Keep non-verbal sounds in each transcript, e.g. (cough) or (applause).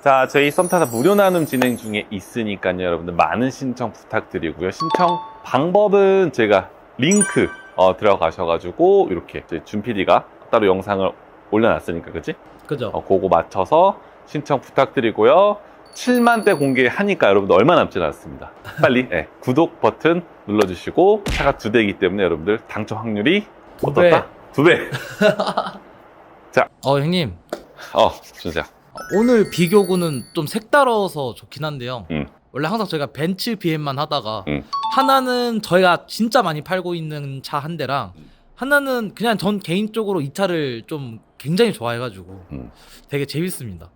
자, 저희 썸타다 무료 나눔 진행 중에 있으니까요. 여러분들 많은 신청 부탁드리고요. 신청 방법은 제가 링크 어, 들어가셔가지고 이렇게 준 PD가 따로 영상을 올려놨으니까, 그치? 그죠? 어, 그거 맞춰서 신청 부탁드리고요. 7만 대 공개하니까 여러분들 얼마 남지 않았습니다. 빨리 예, 구독 버튼 눌러주시고 차가 두 대이기 때문에 여러분들 당첨 확률이 두 배. 어떻다? 두 배. (laughs) 어 형님 어, 준수야. 오늘 비교구는 좀 색다르어서 좋긴 한데요. 음. 원래 항상 저희가 벤츠 BM만 하다가 음. 하나는 저희가 진짜 많이 팔고 있는 차 한 대랑 하나는 그냥 전 개인적으로 이 차를 좀 굉장히 좋아해가지고 음. 되게 재밌습니다.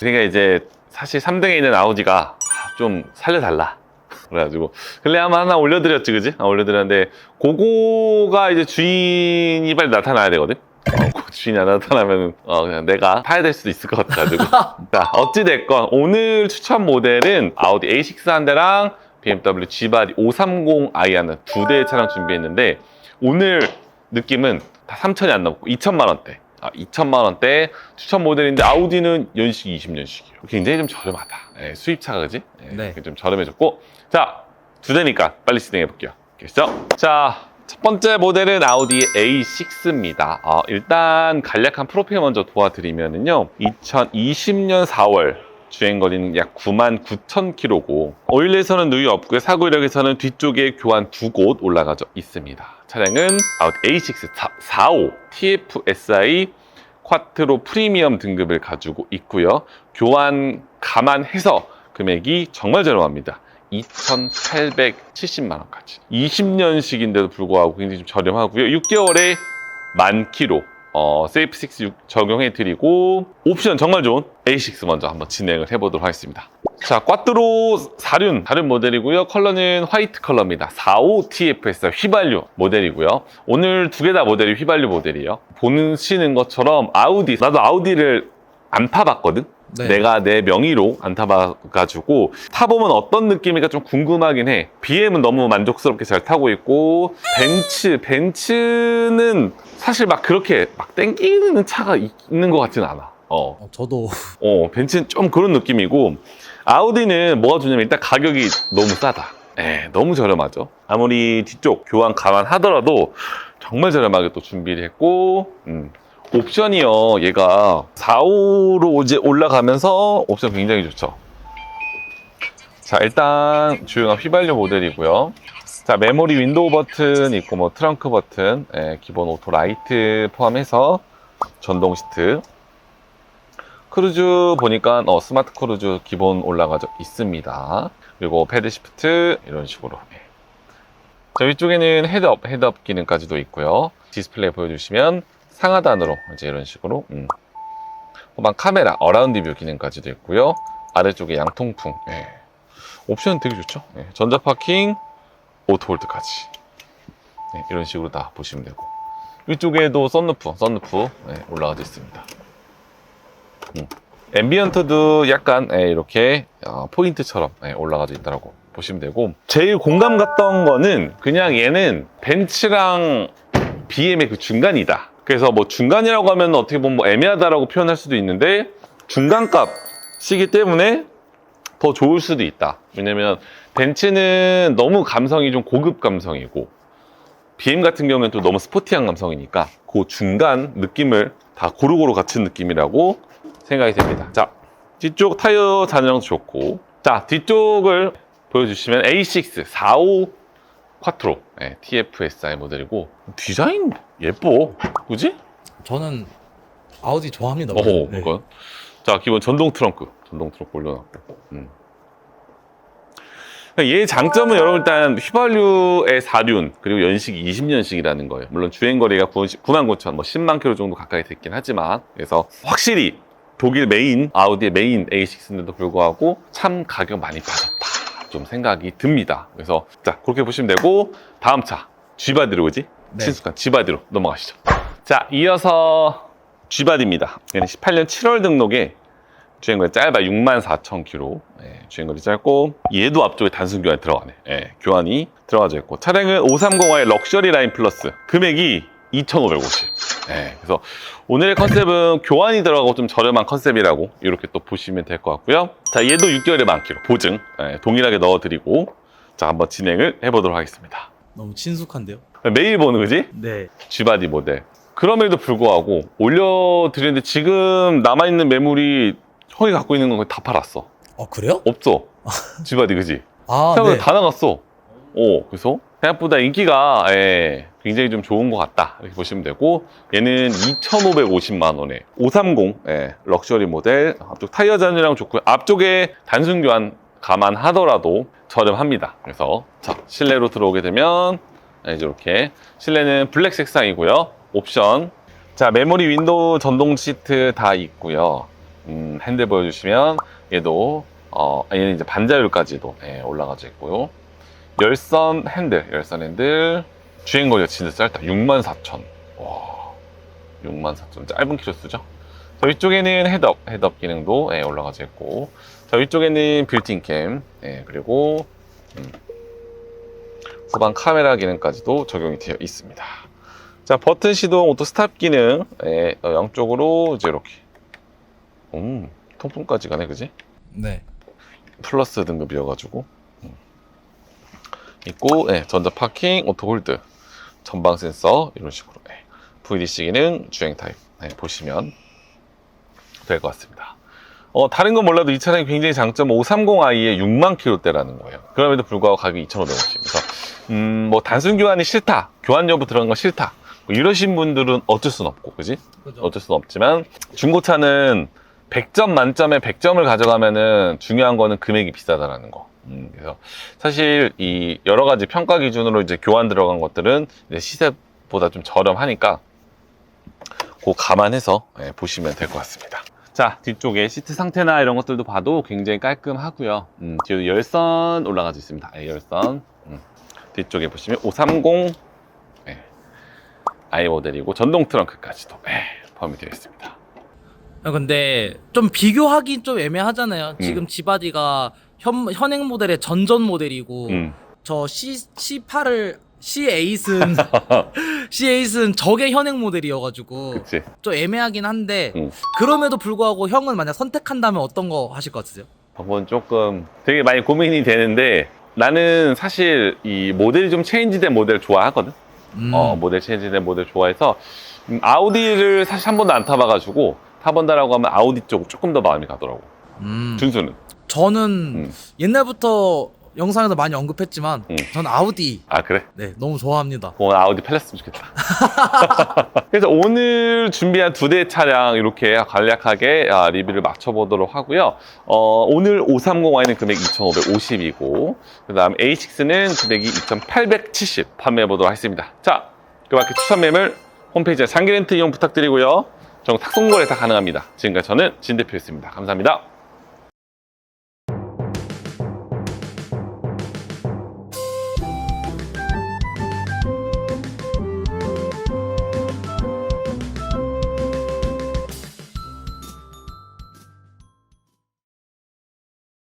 그러니까 이제 사실 3등에 있는 아우디가 좀 살려달라. (laughs) 그래가지고 근래 한번 하나 올려드렸지, 그지? 아, 올려드렸는데 그거가 이제 주인이 빨리 나타나야 되거든. 주인이 안 나타나면 어, 그냥 내가 타야 될 수도 있을 것 같아가지고. (laughs) 자, 어찌됐건 오늘 추천 모델은 아우디 A6 한 대랑 BMW G바디 530i 하는 두 대의 차량 준비했는데 오늘 느낌은 다 3천이 안 넘고 2천만 원대. 아, 2천만 원대 추천 모델인데 아우디는 연식 20년식이에요. 굉장히 좀 저렴하다. 예, 수입차가 그지? 예, 네. 좀 저렴해졌고 자, 두 대니까 빨리 진행해 볼게요. 됐죠? 자, 첫 번째 모델은 아우디 A6입니다. 어, 일단 간략한 프로필 먼저 도와드리면은요. 2020년 4월 주행 거리는 약 9만 9천 킬로고 오일에서는 누유 없고요. 사고 이력에서는 뒤쪽에 교환 두 곳 올라가져 있습니다. 차량은 아우디 A6 45 TFSI 쿼트로 프리미엄 등급을 가지고 있고요. 교환 감안해서 금액이 정말 저렴합니다. 2,870만 원까지. 20년식인데도 불구하고 굉장히 좀 저렴하고요. 6개월에 만 킬로. 어, 세이프6 적용해 드리고 옵션 정말 좋은 A6 먼저 한번 진행을 해보도록 하겠습니다. 자, 꽈트로 4륜 다른 모델이고요. 컬러는 화이트 컬러입니다. 45TFS 휘발유 모델이고요. 오늘 두 개 다 모델이 휘발유 모델이에요. 보시는 것처럼 아우디, 나도 아우디를 안 타봤거든? 네. 내가 내 명의로 안 타봐가지고 타보면 어떤 느낌일까 좀 궁금하긴 해. BM은 너무 만족스럽게 잘 타고 있고 벤츠, 벤츠는 사실 막 그렇게 막 땡기는 차가 있- 있는 것 같진 않아. 어, 어, 저도 어, 벤츠는 좀 그런 느낌이고 아우디는 뭐가 좋냐면 일단 가격이 너무 싸다. 예, 너무 저렴하죠. 아무리 뒤쪽 교환 감안하더라도 정말 저렴하게 또 준비를 했고, 음, 옵션이요. 얘가 4호로 이제 올라가면서 옵션 굉장히 좋죠. 자, 일단 주행한 휘발유 모델이고요. 자, 메모리 윈도우 버튼 있고 뭐 트렁크 버튼, 예, 기본 오토 라이트 포함해서 전동 시트. 크루즈 보니까 어, 스마트 크루즈 기본 올라가져 있습니다. 그리고 패드 시프트 이런 식으로. 예. 자, 위쪽에는 헤드업, 헤드업 기능까지도 있고요. 디스플레이 보여주시면 상하단으로 이제 이런 식으로 음. 후방 카메라, 어라운드 뷰 기능까지도 있고요. 아래쪽에 양통풍. 예. 옵션 되게 좋죠. 예. 전자 파킹, 오토홀드까지. 예, 이런 식으로 다 보시면 되고. 위쪽에도 썬루프, 썬루프 예, 올라가져 있습니다. 음. 앰비언트도 약간 예, 이렇게 어, 포인트처럼 예, 올라가져 있다고 보시면 되고 제일 공감 갔던 거는 그냥 얘는 벤츠랑 BM의 그 중간이다. 그래서 뭐 중간이라고 하면 어떻게 보면 뭐 애매하다라고 표현할 수도 있는데 중간값이기 때문에 더 좋을 수도 있다. 왜냐면 벤츠는 너무 감성이 좀 고급 감성이고 BM 같은 경우는 또 너무 스포티한 감성이니까 그 중간 느낌을 다 고루고루 갖춘 느낌이라고 생각이 됩니다. 자, 뒤쪽 타이어 잔형 좋고 자, 뒤쪽을 보여주시면 A6 45 쿼트로 네, TFSI 모델이고 디자인 예뻐. 그지? 저는 아우디 좋아합니다. 어허, 네. 그건. 자, 기본 전동 트렁크. 전동 트렁크 올려놨고. 음. 그러니까 얘 장점은 여러분 일단 휘발유의 4륜 그리고 연식이 20년씩이라는 거예요. 물론 주행거리가 9만 9천, 뭐 10만 킬로 정도 가까이 됐긴 하지만 그래서 확실히 독일 메인 아우디의 메인 A6인데도 불구하고 참 가격 많이 빠졌다 좀 생각이 듭니다. 그래서 자 그렇게 보시면 되고 다음 차 G바디로 그지? 네. 친숙한 G바디로 넘어가시죠. 자 이어서 G바디입니다. 얘는 18년 7월 등록에 주행거리 짧아 6만 4천 킬로 예, 주행거리 짧고 얘도 앞쪽에 단순 교환이 들어가네 예, 교환이 들어가져 있고 차량은 530i 럭셔리 라인 플러스 금액이 2,550 네, 그래서 오늘의 컨셉은 교환이 들어가고 좀 저렴한 컨셉이라고 이렇게 또 보시면 될 것 같고요. 자, 얘도 6개월의 만기로 보증 네, 동일하게 넣어드리고 자 한번 진행을 해보도록 하겠습니다. 너무 친숙한데요? 매일 보는 거지? 네. G바디 모델. 그럼에도 불구하고 올려드리는데 지금 남아있는 매물이 형이 갖고 있는 건 다 팔았어. 어 그래요? 없어. G바디 그지? 아 생각보다 다 나갔어. 오, 그래서 생각보다 인기가 예, 굉장히 좀 좋은 것 같다. 이렇게 보시면 되고 얘는 2,550만 원에 530 예, 럭셔리 모델 앞쪽 타이어 잔이랑 좋고요. 앞쪽에 단순 교환 감안하더라도 저렴합니다. 그래서 자 실내로 들어오게 되면 예, 이제 이렇게 실내는 블랙 색상이고요. 옵션 자 메모리 윈도우 전동 시트 다 있고요. 음, 핸들 보여주시면 얘도 어, 얘는 이제 반자율까지도 예, 올라가져 있고요. 열선 핸들, 열선 핸들 주행 거리가 진짜 짧다. 64,000. 와, 64,000 짧은 키로 쓰죠. 자, 위쪽에는 헤드업, 헤드업 기능도 예, 올라가져 있고, 자 위쪽에는 빌트인 캠, 예, 그리고 음, 후방 카메라 기능까지도 적용이 되어 있습니다. 자 버튼 시동, 오토 스탑 기능, 예, 어, 양쪽으로 이제 이렇게, 음, 통풍까지 가네, 그지? 네. 플러스 등급이어가지고 음. 있고 예, 전자 파킹, 오토 홀드, 전방 센서 이런 식으로 예. VDC 기능, 주행 타입 예, 보시면 될 것 같습니다. 어, 다른 건 몰라도 이 차량이 굉장히 장점 530i의 6만 킬로대라는 거예요. 그럼에도 불구하고 가격이 2,500원씩. 그래서 음, 뭐 단순 교환이 싫다, 교환 여부 들어간 거 싫다. 뭐 이러신 분들은 어쩔 수는 없고, 그지? 그죠. 어쩔 수는 없지만 중고차는 100점 만점에 100점을 가져가면은 중요한 거는 금액이 비싸다라는 거. 음, 그래서 사실 이 여러 가지 평가 기준으로 이제 교환 들어간 것들은 이제 시세보다 좀 저렴하니까 그 감안해서 예, 보시면 될 것 같습니다. 자 뒤쪽에 시트 상태나 이런 것들도 봐도 굉장히 깔끔하고요. 음, 뒤에 열선 올라가져 있습니다. 예, 열선 음, 뒤쪽에 보시면 530 예, i 모델이고 전동 트렁크까지도 예, 포함이 되어 있습니다. 아, 근데 좀 비교하기 좀 애매하잖아요. 음. 지금 지바디가 현, 현행 모델의 전전 모델이고 음. 저 C C8을 C8은 C8은 저게 현행 모델이어가지고 그치. 좀 애매하긴 한데 음. 그럼에도 불구하고 형은 만약 선택한다면 어떤 거 하실 것 같으세요? 그건 조금 되게 많이 고민이 되는데 나는 사실 이 모델이 좀 체인지된 모델 좋아하거든. 음. 어, 모델 체인지된 모델 좋아해서 음, 아우디를 사실 한 번도 안 타봐가지고 타본다라고 하면 아우디 쪽 조금 더 마음이 가더라고. 음. 준수는. 저는 음. 옛날부터 영상에서 많이 언급했지만 음. 전 아우디 아 그래? 네 너무 좋아합니다. 오늘 아우디 팔렸으면 좋겠다. (laughs) 그래서 오늘 준비한 두 대 차량 이렇게 간략하게 아, 리뷰를 맞춰보도록 하고요. 어, 오늘 530i는 금액 2,550이고, 그 다음 A6는 금액이 2,870 판매해보도록 하겠습니다. 자, 그 밖에 추천 매물 홈페이지에 장기 렌트 이용 부탁드리고요. 정 탁송거래 다 가능합니다. 지금까지 저는 진 대표였습니다. 감사합니다.